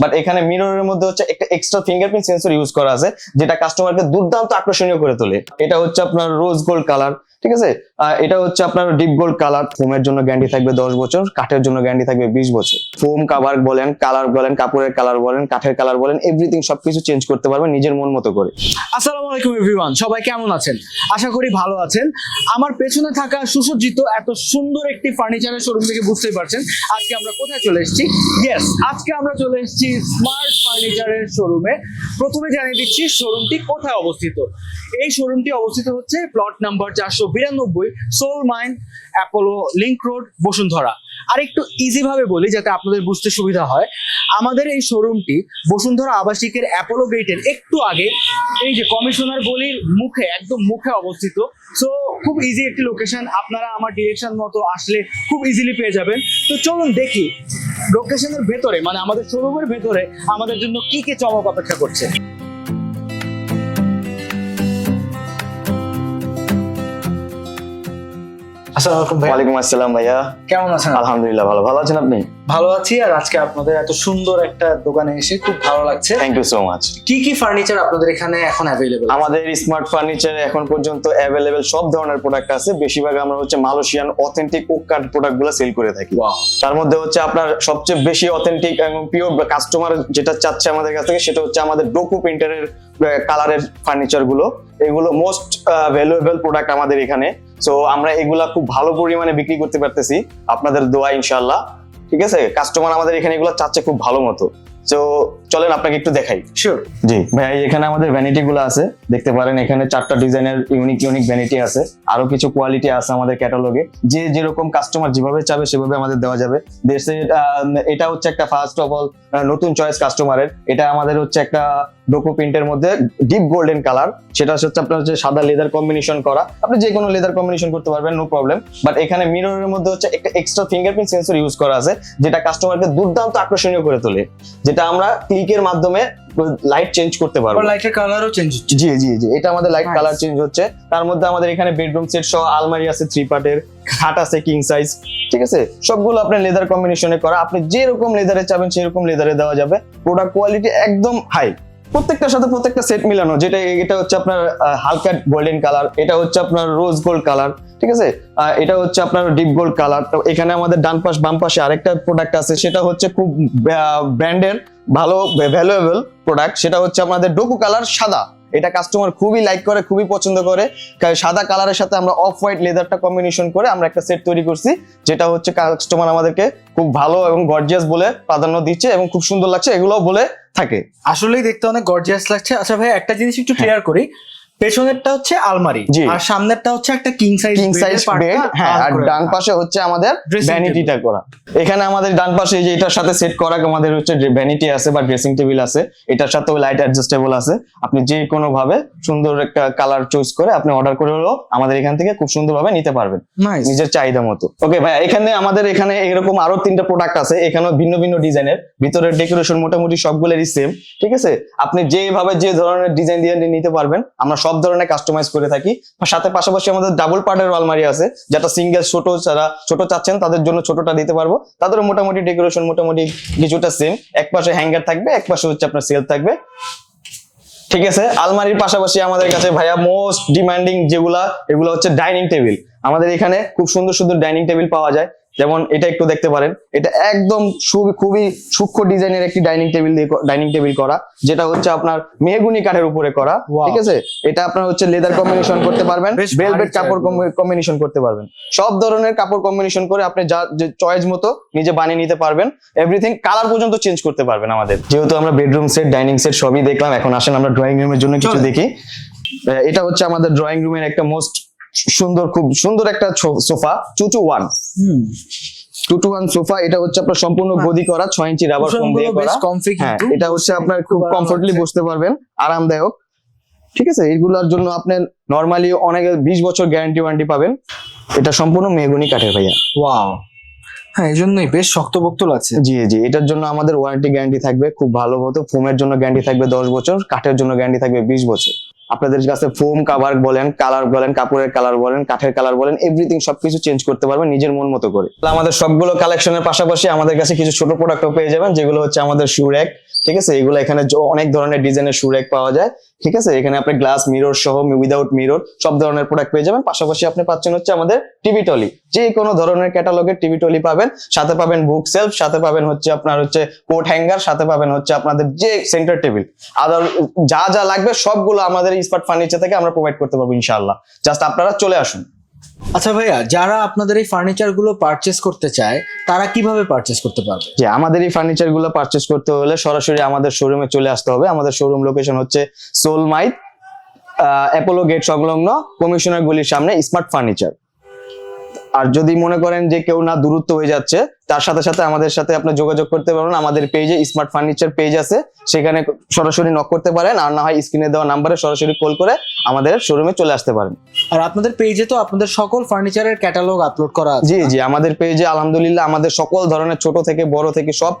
But এখানে মিররের মধ্যে হচ্ছে একটা এক্সট্রা ফিঙ্গারপ্রিন্ট সেন্সর ইউজ করা আছে, যেটা কাস্টমারকে দুর্দান্ত আকর্ষণীয় করে তোলে। এটা হচ্ছে আপনার রোজ গোল্ড কালার ঠিক আছে? এটা হচ্ছে আপনার ডিপ গোল্ড কালার ফোমের জন্য গ্যারান্টি থাকবে দশ বছর, কাঠের জন্য গ্যারান্টি থাকবে বিশ বছর। ফোম কাভার বলেন কালার বলেন, কাপড়ের কালার বলেন, কাঠের কালার বলেন এভরিথিং সবকিছু চেঞ্জ করতে পারবেন নিজের মন মতো করে। আসসালামু আলাইকুম এভরিওয়ান সবাই কেমন আছেন? আশা করি ভালো আছেন। আমার পেছনে থাকা সুসজ্জিত, এত সুন্দর একটি ফার্নিচারের শোরুম থেকে বুঝতেই পারছেন, আজকে আমরা কোথায় চলে এসেছি? ইয়েস আজকে আমরা চলে এসেছি স্মার্ট ফার্নিচারের শোরুমে প্রথমে জানিয়ে দিচ্ছি শোরুমটি কোথায় অবস্থিত। এই শোরুমটি অবস্থিত হচ্ছে প্লট নাম্বার চারশো বিরানব্বই soul mine Apollo link road Bashundhara. আর একটু ইজি ভাবে বলি যাতে আপনাদের বুঝতে সুবিধা হয়। আমাদের এই শোরুমটি বসুন্ধরা আবাসিকের অ্যাপোলো গেটের একটু আগে এই যে কমিশনার গলির মুখে, একদম মুখে অবস্থিত। সো খুব ইজি একটি লোকেশন আপনারা আমার ডিরেকশন মতো আসলে খুব ইজিলি পেয়ে যাবেন। তো চলুন দেখি লোকেশনের ভেতরে মানে আমাদের শোরুমের ভেতরে আমাদের জন্য কি কি চমক অপেক্ষা করছে। আসসালামু আলাইকুম ভাই ওয়ালাইকুম আসসালাম ভাইয়া। কেমন আছেন? আলহামদুলিল্লাহ ভালো। ভালো আছেন আপনি? ভালো আছি আর আজকে আপনাদের এত সুন্দর একটা দোকানে এসে খুব ভালো লাগছে। থ্যাংক ইউ সো মাচ কি কি ফার্নিচার আপনাদের এখানে এখন অ্যাভেলেবল আমাদের স্মার্ট ফার্নিচার এখন পর্যন্ত অ্যাভেলেবেল সব ধরনের প্রোডাক্ট আছে। বেশিরভাগ আমরা হচ্ছে মালয়েশিয়ান অথেন্টিক ওক কাঠ প্রোডাক্টগুলো সেল করে থাকি। তার মধ্যে হচ্ছে আপনার সবচেয়ে বেশি অথেন্টিক এবং পিওর কাস্টমার যেটা চাচ্ছে আমাদের কাছ থেকে সেটা হচ্ছে আমাদের ডোকু প্রিন্টারের কালারের ফার্নিচারগুলো। এগুলো মোস্ট ভ্যালুয়েবল প্রোডাক্ট আমাদের এখানে। সো আমরা এগুলা খুব ভালো পরিমাণে বিক্রি করতে পারতেছি। আপনাদের দোয়া ইনশাল্লাহ ঠিক আছে? কাস্টমার আমাদের এখানে এগুলো চাচ্ছে খুব ভালো মতো। তো চলেন আপনাকে একটু দেখাই। শিওর জি। ভাই এখানে আমাদের ভ্যানিটি গুলো আছে। দেখতে পারেন এখানে চারটা ডিজাইনের ইউনিক ইউনিক ভ্যানিটি আছে। আরও কিছু কোয়ালিটি আছে আমাদের ক্যাটালগে যে যেরকম কাস্টমার যেভাবে চাবে সেভাবে আমাদের দেওয়া যাবে। দেশের আহ, এটা হচ্ছে একটা ফার্স্ট অফ অল নতুন চয়েস কাস্টমারের এটা আমাদের হচ্ছে একটা ডোকো প্রিন্টের মধ্যে ডিপ গোল্ডেন কালার সেটা হচ্ছে আপনার হচ্ছে সাদা লেদার কম্বিনেশন করা। আপনি যে কোনো লেদার কম্বিনেশন করতে পারবেন নো প্রবলেম বাট এখানে মিররের মধ্যে হচ্ছে একটা এক্সট্রা ফিঙ্গারপ্রিন্ট সেন্সর ইউজ করা আছে যেটা কাস্টমারকে দুর্দান্ত আকর্ষণীয় করে তোলে। যেটা আমরা ক্লিকের মাধ্যমে লাইট চেঞ্জ করতে পারব। লাইটের কালারও চেঞ্জ হচ্ছে। জি জি জি এটা আমাদের লাইট কালার চেঞ্জ হচ্ছে। তার মধ্যে আমাদের এখানে বেডরুম সেট সহ আলমারি আছে থ্রি পার্টের খাট আছে কিং সাইজ ঠিক আছে? সবগুলো আপনার লেদার কম্বিনেশনে করা। আপনি যেরকম লেদারে চাবেন সেরকম লেদারে দেওয়া যাবে। প্রোডাক্ট কোয়ালিটি একদম হাই প্রত্যেকটার সাথে প্রত্যেকটা সেট মিলানো, যেটা এটা হচ্ছে আপনার হালকা গোল্ডেন কালার এটা হচ্ছে আপনার রোজ গোল্ড কালার ঠিক আছে? এটা হচ্ছে আপনার ডিপ গোল্ড কালার তো এখানে আমাদের ডান পাশ, বাম পাশে আরেকটা প্রোডাক্ট আছে, সেটা হচ্ছে খুব ব্র্যান্ডের ভালো ভ্যালুয়েবল প্রোডাক্ট সেটা হচ্ছে আমাদের ডোকু কালার সাদা। এটা কাস্টমার খুবই লাইক করে খুবই পছন্দ করে। সাদা কালারের সাথে আমরা অফ হোয়াইট লেদারটা কম্বিনেশন করে আমরা একটা সেট তৈরি করছি যেটা হচ্ছে কাস্টমার আমাদেরকে খুব ভালো এবং গর্জিয়াস বলে প্রাধান্য দিচ্ছে এবং খুব সুন্দর লাগছে এগুলো বলে থাকে। আসলেই দেখতে অনেক গর্জিয়াস লাগছে। আচ্ছা ভাই একটা জিনিস একটু ক্লিয়ার করি। পেছনেরটা হচ্ছে আলমারি। আর সামনেরটা হচ্ছে একটা king size king size bed হ্যাঁ আর ডান পাশে হচ্ছে আমাদের ভ্যানিটিটা করা। এখানে আমাদের ডান পাশে এই যে এটার সাথে সেট করা আমাদের হচ্ছে ভ্যানিটি আছে বা ড্রেসিং টেবিল আছে এটার সাথেও লাইট অ্যাডজাস্টেবল আছে। আপনি যে কোনো ভাবে সুন্দর একটা কালার চুজ করে আপনি অর্ডার করে হলেও আমাদের এখান থেকে খুব সুন্দরভাবে নিতে পারবেন। নিজের চাহিদা মতো। ওকে ভাই এখানে আমাদের এখানে এরকম আরও তিনটা প্রোডাক্ট আছে এখানেও ভিন্ন ভিন্ন ডিজাইনের। ভিতরের ডেকোরেশন মোটামুটি সবগুলোরই সেম ঠিক আছে? আপনি যেভাবে যে ধরনের ডিজাইন দিয়ে নিতে পারবেন আমরা সব ধরনের কাস্টমাইজ করে থাকি। সাথে পাশাপাশি আমাদের ডাবল পার্টের আলমারি আছে, যেটা সিঙ্গেল ছোট যারা, ছোট চাচ্ছেন, তাদের জন্য ছোটটা দিতে পারব। তাদের মোটামুটি ডেকোরেশন মোটামুটি কিছুটা সেম এক পাশে হ্যাঙ্গার থাকবে, এক পাশে হচ্ছে আপনার সেল থাকবে। ঠিক আছে? আলমারির পাশাপাশি আমাদের কাছে ভাইয়া মোস্ট ডিমান্ডিং যেগুলা, এগুলো হচ্ছে ডাইনিং টেবিল আমাদের এখানে খুব সুন্দর সুন্দর ডাইনিং টেবিল পাওয়া যায়। যেমন এটা একটু দেখতে পারেন এটা একদম খুবই সূক্ষ্ম ডিজাইনের একটি ডাইনিং টেবিল দিয়ে ডাইনিং টেবিল করা যেটা হচ্ছে আপনার মেহগুনি কাঠের উপরে করা ঠিক আছে? এটা আপনার হচ্ছে লেদার কম্বিনেশন করতে পারবেন ভেলভেট কাপড়। কম্বিনেশন করতে পারবেন। সব ধরনের কাপড় কম্বিনেশন করে আপনি যা চয়েস মতো নিজে বানিয়ে নিতে পারবেন এভরিথিং কালার পর্যন্ত চেঞ্জ করতে পারবেন আমাদের। যেহেতু আমরা বেডরুম সেট ডাইনিং সেট সবই দেখলাম এখন আসেন আমরা ড্রয়িং রুমের জন্য কিছু দেখি। এটা হচ্ছে আমাদের ড্রয়িং রুমের একটা মোস্ট সুন্দর খুব সুন্দর একটা সোফা চুচু one two two one sofa এটা হচ্ছে আপনার সম্পূর্ণ গদি করা ছয় ইঞ্চি রাবার ফোম দিয়ে করা। হ্যাঁ এটা হচ্ছে আপনার খুব খুব কমফোর্টলি বসতে পারবেন আরামদায়ক। ঠিক আছে এইগুলোর জন্য আপনি নর্মালি অনেক বিশ বছর গ্যারান্টি ওয়ারেন্টি পাবেন। এটা সম্পূর্ণ মেহগনি কাঠের ভাইয়া। ওয়াও হ্যাঁ এই জন্যই বেশ শক্তপোক্ত লাগছে জি জি এটার জন্য আমাদের ওয়ারেন্টি গ্যারান্টি থাকবে খুব ভালো মতো। ফোমের জন্য গ্যারান্টি থাকবে দশ বছর কাঠের জন্য গ্যারান্টি থাকবে বিশ বছর। আপনাদের কাছে ফোম কাভার বলেন কালার বলেন, কাপড়ের কালার বলেন, কাঠের কালার বলেন এভরিথিং সবকিছু চেঞ্জ করতে পারবেন নিজের মন মতো করে। আমাদের সবগুলো কালেকশনের পাশাপাশি আমাদের কাছে কিছু ছোট প্রোডাক্টও পেয়ে যাবেন, যেগুলো হচ্ছে আমাদের শু র্যাক ঠিক আছে? এগুলো এখানে অনেক ধরনের ডিজাইনের শু র্যাক পাওয়া যায়, ঠিক আছে? এখানে আপনি গ্লাস মিরর সহ উইদাউট মিরর সব ধরনের প্রোডাক্ট পেয়ে যাবেন। পাশাপাশি আপনি পাচ্ছেন হচ্ছে আমাদের টিভি টলি যে কোনো ধরনের ক্যাটালগের টিভি টলি পাবেন। সাথে পাবেন বুক সেলফ সাথে পাবেন হচ্ছে আপনার হচ্ছে কোট হ্যাঙ্গার সাথে পাবেন হচ্ছে আপনাদের যে সেন্টার টেবিল আদার যা যা লাগবে সবগুলো আমাদের স্মার্ট ফার্নিচার থেকে আমরা প্রোভাইড করতে পারব ইনশাল্লাহ জাস্ট আপনারা চলে আসুন। আচ্ছা ভাইয়া যারা আপনাদের এই ফার্নিচারগুলো পারচেস করতে চায় তারা কীভাবে পারচেস করতে পারবে? যে আমাদের এই ফার্নিচারগুলো পারচেস করতে হলে সরাসরি আমাদের শোরুমে চলে আসতে হবে। আমাদের শোরুম লোকেশন হচ্ছে সোলমাইট অ্যাপোলো গেট সংলগ্ন কমিশনার গুলির সামনে স্মার্ট ফার্নিচার আর যদি মনে করেন যে কেউ না দূরত্ব হয়ে যাচ্ছে তার সাথে সাথে আমাদের সাথে আপনি যোগাযোগ করতে পারবেন। আমাদের পেজে স্মার্ট ফার্নিচার পেজ আছে। সেখানে সরাসরি নক করতে পারেন আর না হয় স্ক্রিনে দেওয়া নাম্বারে সরাসরি কল করে আমাদের শোরুমে চলে আসতে পারেন। আর আপনাদের পেজে তো আপনাদের সকল ফার্নিচারের ক্যাটালগ আপলোড করা আছে। জি জি আমাদের পেজে আলহামদুলিল্লাহ আমাদের সকল ধরনের ছোট থেকে বড় থেকে সব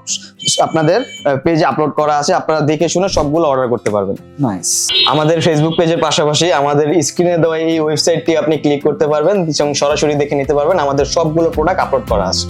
আপনাদের পেজে আপলোড করা আছে। আপনারা দেখে শুনে সবগুলো অর্ডার করতে পারবেন। নাইস আমাদের ফেসবুক পেজের পাশাপাশি আমাদের স্ক্রিনে দেওয়া এই ওয়েবসাইটটি আপনি ক্লিক করতে পারবেন এবং সরাসরি দেখে নিতে পারবেন আমাদের সবগুলো প্রোডাক্ট আপলোড করা আছে।